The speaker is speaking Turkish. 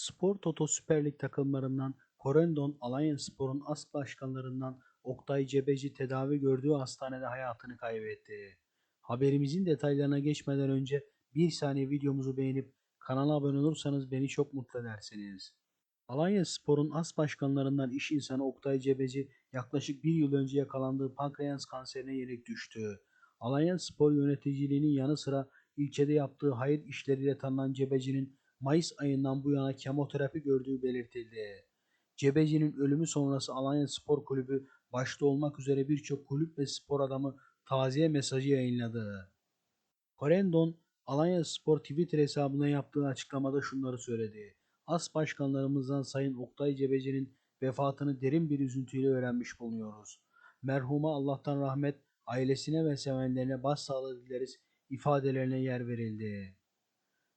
Spor Toto Süper Lig takımlarından Corendon Alanyaspor'un as başkanlarından Oktay Cebeci tedavi gördüğü hastanede hayatını kaybetti. Haberimizin detaylarına geçmeden önce bir saniye videomuzu beğenip kanala abone olursanız beni çok mutlu edersiniz. Alanya Spor'un as başkanlarından iş insanı Oktay Cebeci yaklaşık bir yıl önce yakalandığı pankreas kanserine yenik düştü. Alanya Spor yöneticiliğinin yanı sıra ilçede yaptığı hayır işleriyle tanınan Cebeci'nin Mayıs ayından bu yana kemoterapi gördüğü belirtildi. Cebeci'nin ölümü sonrası Alanya Spor Kulübü başta olmak üzere birçok kulüp ve spor adamı taziye mesajı yayınladı. Corendon, Alanya Spor Twitter hesabına yaptığı açıklamada şunları söyledi. As başkanlarımızdan Sayın Oktay Cebeci'nin vefatını derin bir üzüntüyle öğrenmiş bulunuyoruz. Merhuma Allah'tan rahmet, ailesine ve sevenlerine başsağlığı dileriz ifadelerine yer verildi.